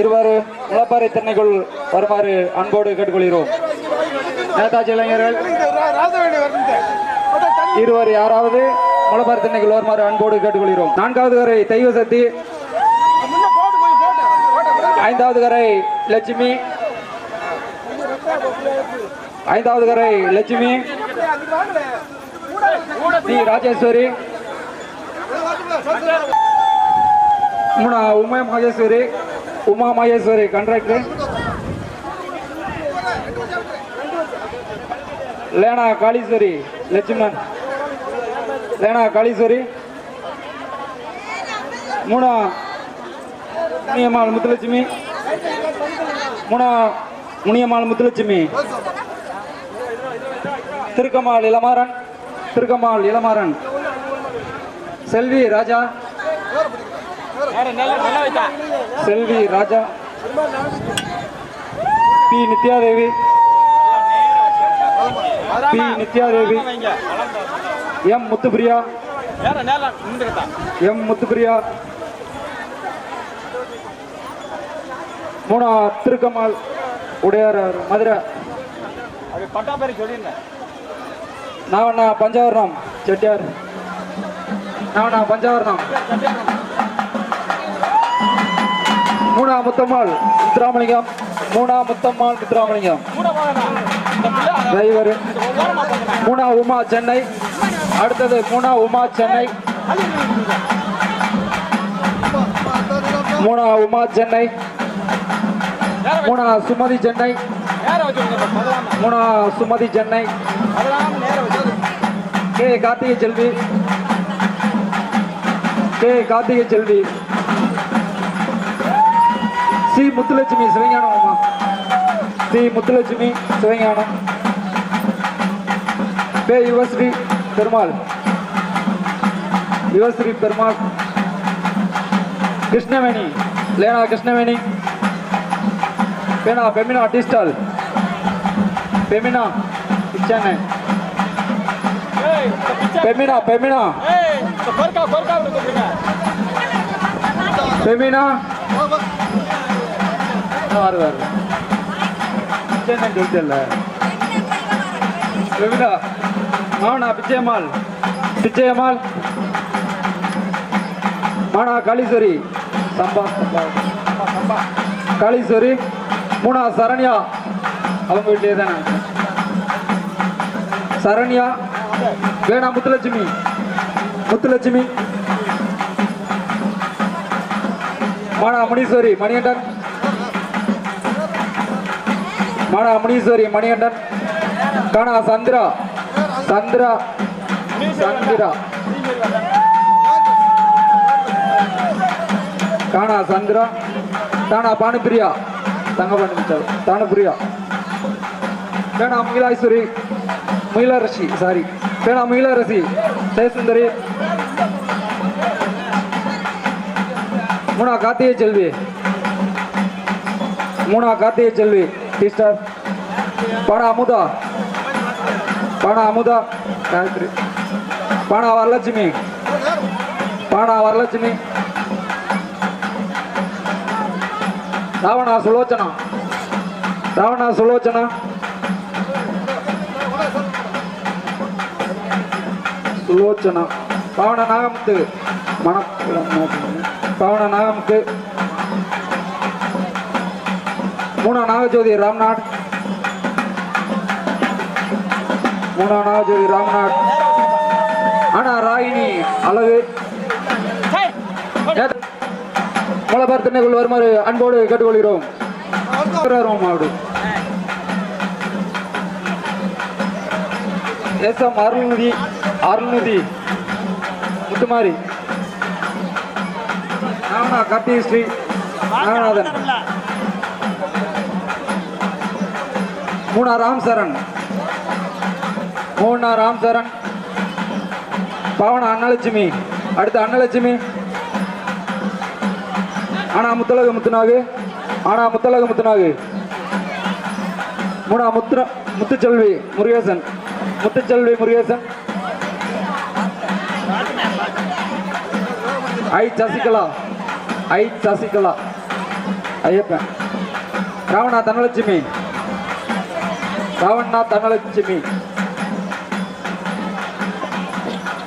இருவர் முளப்பாறை திண்ணைக்குள் வருமாறு அன்போடு கேட்டுக்கொள்கிறோம். நேதாஜி இளைஞர்கள் இருவர் யாராவது முளப்பாறை திண்ணைக்குள் வருமாறு அன்போடு கேட்டுக்கொள்கிறோம். நான்காவது கரை தெய்வ சக்தி ஐந்தாவது கரை லட்சுமி ஐந்தாவது கரை லட்சுமி டி ராஜேஸ்வரி மூணா உமா மகேஸ்வரி உமா மகேஸ்வரி கான்ட்ராக்டர் லேனா காளீஸ்வரி லட்சுமணன். லேனா காளீஸ்வரி. மூணா முனியம்மாள் முத்துலட்சுமி. மூணா Muniyammal Muthulakshmi. Thirukkamal Ilamaran Thirukkamal Ilamaran. Selvi Raja. Selvi Raja P. Nithyadevi P. Nithyadevi M. Muthupriya M. Muthupriya மூணா திருக்கமால் உடையார் மதுரை. நான் பஞ்சாவரணம் செட்டியார். நாவண்ணா பஞ்சவர்ணம். மூணா முத்தம்மாள் முத்துராமலிங்கம் மூணா முத்தம்மாள் முத்துராமலிங்கம் டிரைவர். மூணா உமா சென்னை. அடுத்தது மூணா உமா சென்னை. மூணா உமா சென்னை. மூணா சுமதி சென்னை. மூணா சுமதி சென்னை. கே. கார்த்திகை செல்வி. கே. கார்த்திகை செல்வி. சி முத்துலட்சுமி சிவஞானம் அம்மா சி முத்துலட்சுமி சிவஞானம் பே யுவஸ்ரீ பெருமாள் யுவஸ்ரீ பெருமாள் கிருஷ்ணவேணி லேனா கிருஷ்ணவேணி பேனா பெமினா டிஸ்டால் பெமினா சென்னை பெமினா பெமினா பெமினா வருவார் பிச்சைன்னு சொல்லிட்டல பெமினா மாவனா பிச்சையம்மாள் பிச்சையம்மாள் மாணா காளீஸ்வரி. சம்பா சம்பா. காளீஸ்வரி மூணா சரண்யா. அவங்க வீட்டிலே தானே சரண்யா வேணா முத்துலட்சுமி. முத்துலட்சுமி. மானா முனீஸ்வரி மணிகண்டன். மானா முனீஸ்வரி மணிகண்டன் காணா சந்திரா சந்திரா சந்திரா. காணா சந்திரா தானா பானுப்பிரியா. தங்க பானுப்பிரியா. தானுப்பிரியா பேனா மயிலாஸ்வரி மயிலாரசி சாரி பேனா மயிலாரசி ஜெயசுந்தரி. மூணா கார்த்திகை செல்வி. மூணா கார்த்திகை செல்வி. டீஸ்டர் பானா அமுதா பானா அமுதா காயத்ரி பானா வரலட்சுமி பானா வரலட்சுமி ராவணா சுலோச்சனா ராவணா சுலோச்சனா சுலோச்சனா பவன நாகமுத்து மணக்குளம் பவன நாகமுத்து மூணா நாகஜோதி ராம்நாத். மூணா நாகஜோதி ராம்நாத். ஆனா ராகினி அழகு. மூலபார் திண்ணைக்குள் வருமாறு அன்போடு கேட்டுக்கொள்கிறோம். மாவடு எஸ் எம் அருள்நிதி அருள்நிதி. முத்துமாரி. நாமனா கார்த்திகை ஸ்ரீ நாகநாதன் மூணா ராம் சரண். மூணா ராம் சரண். பாவனா அன்னலட்சுமி. அடுத்து அன்னலட்சுமி. ஆனா முத்தலக முத்துநாகு. ஆனா முத்தலக முத்துநாகு. மூணா முத்துர முத்துச்செல்வி முருகேசன். முத்துச்செல்வி முருகேசன். ஐ சசிகலா. ஐ சசிகலா. ஐயப்பன். ராவணா தனலட்சுமி ராவண்ணா தனலட்சுமி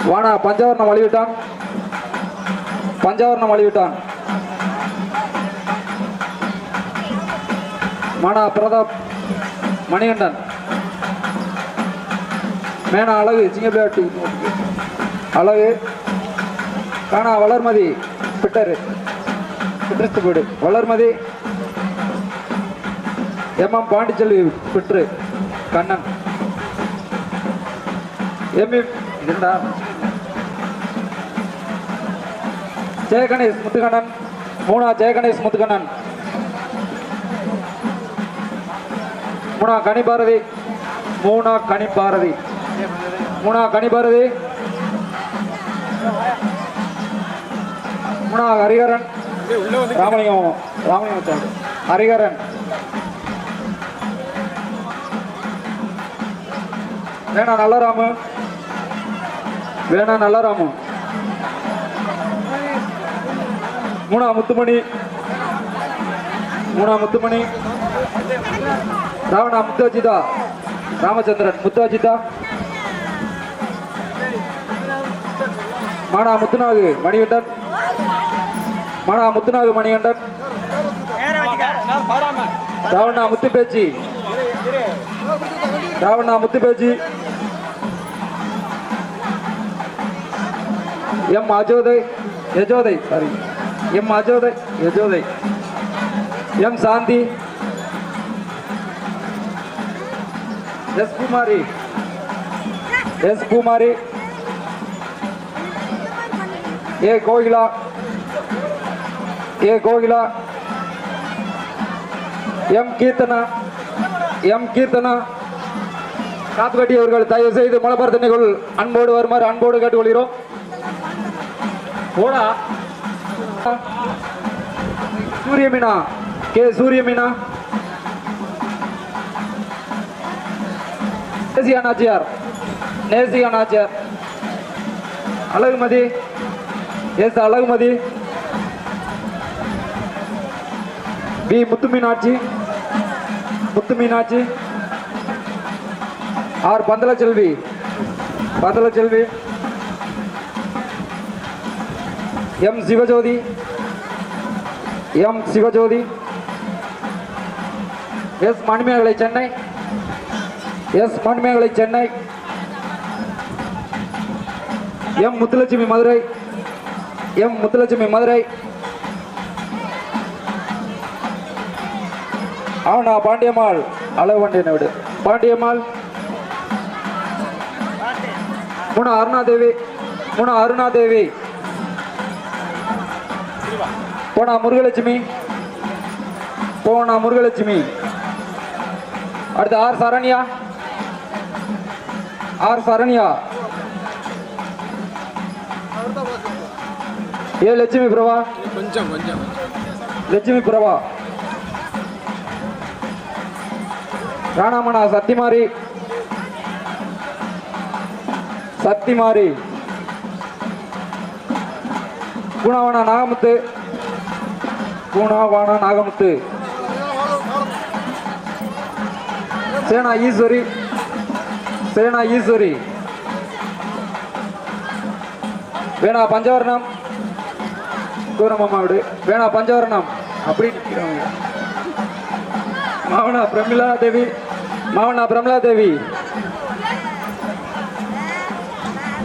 வாடா பஞ்சவர்ணம் வழிவிட்டான். பஞ்சவர்ணம் வழிவிட்டான். மானா பிரதாப் மணிகண்டன். மேனா அழகு சிங்கப்பிள்ளையாட்டு அழகு. காணா வளர்மதி பிட்டரு. பிட்ரிஸ்து வீடு. வளர்மதி. எம்எம் பாண்டிச்செல்வி பிட்ரு. கண்ணன். எம்இ இருந்தா. ஜெயகணேஷ் முத்துக்கண்ணன் மூணா ஜெயகணேஷ் முத்துக்கண்ணன் மூணா கனிபாரதி. மூணா கனிபாரதி. மூணா கனிபாரதி. மூணா ஹரிஹரன். ராமலிங்கம் ராமலிங்கம் சார். வேணா நல்லராமு வேணா நல்லராமு மூணா முத்துமணி. மூணா முத்துமணி. ராவணா முத்தாஜிதா ராமச்சந்திரன் முத்தாஜிதா மானா முத்துநாகு மணிகண்டன். மானா முத்துநாகு மணிகண்டன். ராவணா முத்து பேச்சு ராவணா முத்து பேச்சு எம் அஜோதை யஜோதை சாரி எம் அஜோதை யஜோதை M Shanthi S Kumari S Kumari A Gokila A Gokila M Keerthana M Keerthana காத்துக்கட்டி அவர்கள் தயவு செய்து மலபார் தண்ணிகள் அன்போடு வருமாறு அன்போடு கேட்டுக்கொள்கிறோம் போடா. சூரியமீனா கே சூரியமீனா நேசி அண்ணாச்சியார் நேசி அண்ணாச்சியார் Azhagumathi S Azhagumathi P Muthu Meenakshi. Muthu Meenakshi. R Panthalselvi. Panthalselvi. M Sivajothi. M Sivajothi. S Manimegalai Chennai. S Manimegalai Chennai. M Muthulakshmi Madurai. M Muthulakshmi Madurai. ஆனா பாண்டியம்மாள் அளவண்டியனை விடு பாண்டியம்மாள். மூணு அருணாதேவி. மூணு அருணாதேவி. போனா முருகலட்சுமி. போனா முருகலட்சுமி. அடுத்து R Saranya. R Saranya. A Lakshmi Prabha. கொஞ்சம் கொஞ்சம் லட்சுமி பிரபா. ராணாமணா சத்திமாரி. சத்திமாரி. பூனாவானா நாகமுத்து. பூனாவானா நாகமுத்து. சேனா ஈஸ்வரி. சேனா ஈஸ்வரி. வேணா பஞ்சவர்ணம் தூரமாமா வேணா பஞ்சவர்ணம் அப்படி மாவனா பிரமிளா தேவி. மாவனா பிரமிளா தேவி.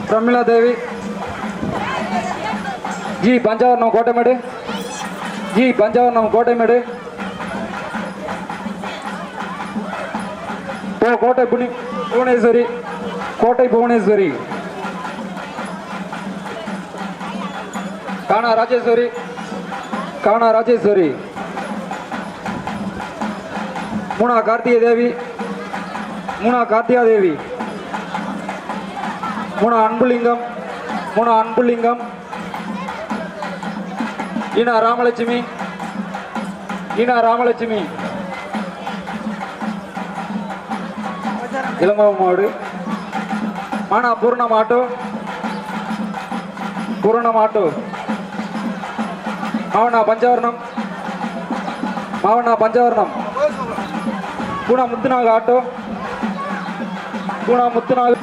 பிரமிளா தேவி. ஜி பஞ்சவர்ணம் கோட்டமேடு. ஜி பஞ்சவர்ணம் கோட்டைமேடு. போ கோட்டை புனி புவனேஸ்வரி. கோட்டை புவனேஸ்வரி. காணா ராஜேஸ்வரி. காணா ராஜேஸ்வரி. மூணா கார்த்திகை தேவி. மூணா கார்த்திகா தேவி. மூணா அன்புலிங்கம். மூணா அன்புலிங்கம். ஈனா ராமலட்சுமி. ஈனா ராமலட்சுமி. இளங்கோ மாடு மானா பூர்ணம் ஆட்டோ பூர்ணம் ஆட்டோ மாவனா பஞ்சவர்ணம். மாவனா பஞ்சவர்ணம். பூனா முத்துநாக ஆட்டோ. பூனா முத்துநாக.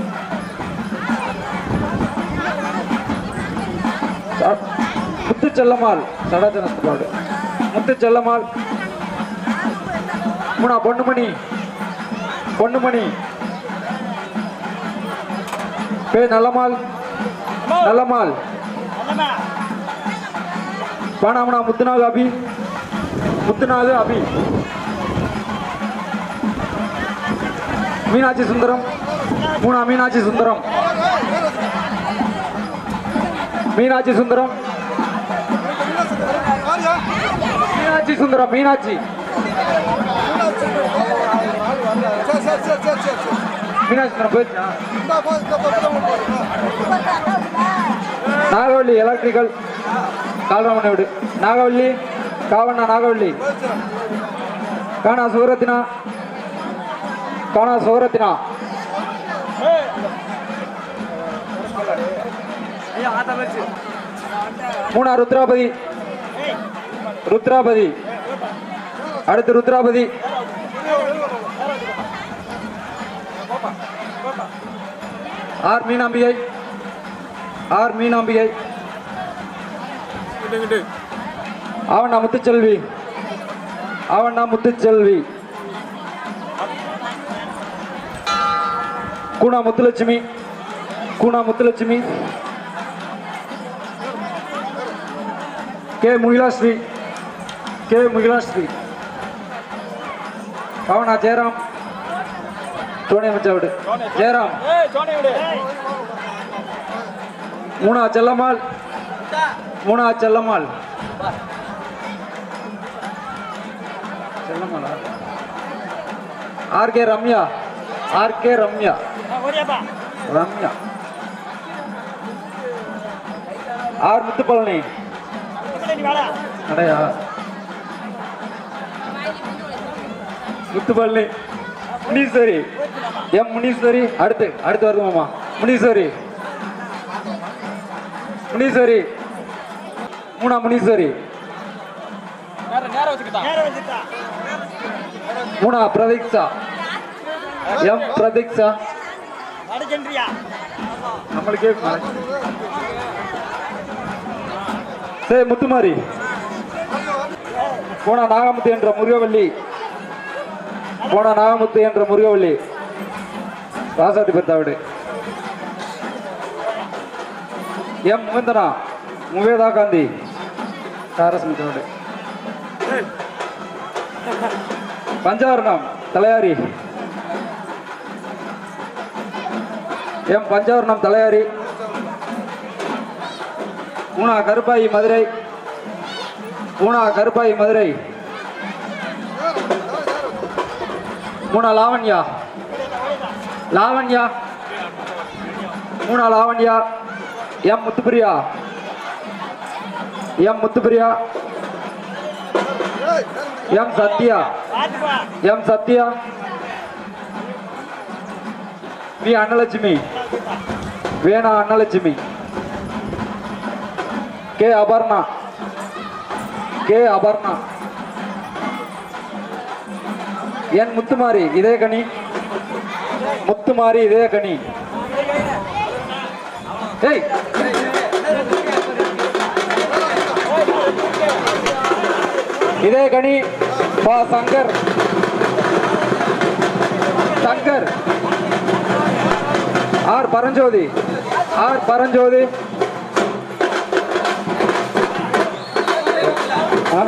செல்லம்மாள் சடாஜனஸ்பாடு முத்து செல்லம்மாள் மூணா பொன்னுமணி பொன்னுமணி பே நல்லம்மாள் நல்லம்மாள். பானாமனா முத்துநாக அபி. முத்துநாக அபி. மீனாட்சி சுந்தரம் மூணா மீனாட்சி சுந்தரம். மீனாட்சி சுந்தரம் மீனாட்சி சுந்தரம் மீனாட்சி. மீனாட்சி சுந்தரம் போயிடுச்சா நாகவள்ளி எலக்ட்ரிக்கல் கால்ராமனை விடு நாகவள்ளி காவண்ணா நாகவள்ளி. காணா சுகரத்தினா காணா சுகரத்தினா மூணா ருத்ராபதி. ருத்ராபதி. அடுத்து ருத்ராபதி. ஆர் மீனாம்பிகை. ஆர் மீனாம்பிகை. ஆவண்ணா முத்துச்செல்வி. ஆவண்ணா முத்துச்செல்வி. கூணா முத்துலட்சுமி. கூணா முத்துலட்சுமி. கே முகிலாஸ்ரீ. கே முகிலாஸ்ரீ. பவனா ஜெயராம். துணை அமைச்சவிடு ஜெயராம். மூணா செல்லம்மாள். மூணா Chellammal. செல்லம்மாளா? R K Ramya. R K Ramya. Ramya. R Muthupazhani. அடையா. முத்துப்பள்ளி முனீஸ்வரி. எம் முனீஸ்வரி? அடுத்து அடுத்து வருது மாமா. முனீஸ்வரி. முனீஸ்வரி. மூணா முனீஸ்வரி. மூணா பிரதீக்ஷா. எம் பிரதீக்ஷா? நம்மளுக்கே சரி முத்துமாரி. போனா நாகமுத்து என்ற முருகவல்லி. போன நாகமுத்து என்ற முருகவள்ளி ராசாதி பெத்தாவிடு. எம் முகந்தனா முவேதா காந்தி தாரசமித்தோடு பஞ்சவர்ணம் தலையாரி. எம் பஞ்சவர்ணம் தலையாரி. பூனா கருப்பாயி மதுரை. பூனா கருப்பாயி மதுரை. மூணா லாவண்யா. லாவண்யா. மூணா Lavanya. M Muthupriya. M Muthupriya. M Sathya. M Sathya. V Annalakshmi. வேணா Annalakshmi. K Aparna. K Aparna. N Muthumari இதே கனி. முத்துமாரி இதே கனி. ஏய்! இதே கனி. பா சங்கர். சங்கர். ஆர் பரஞ்சோதி. ஆர் பரஞ்சோதி. ஆ?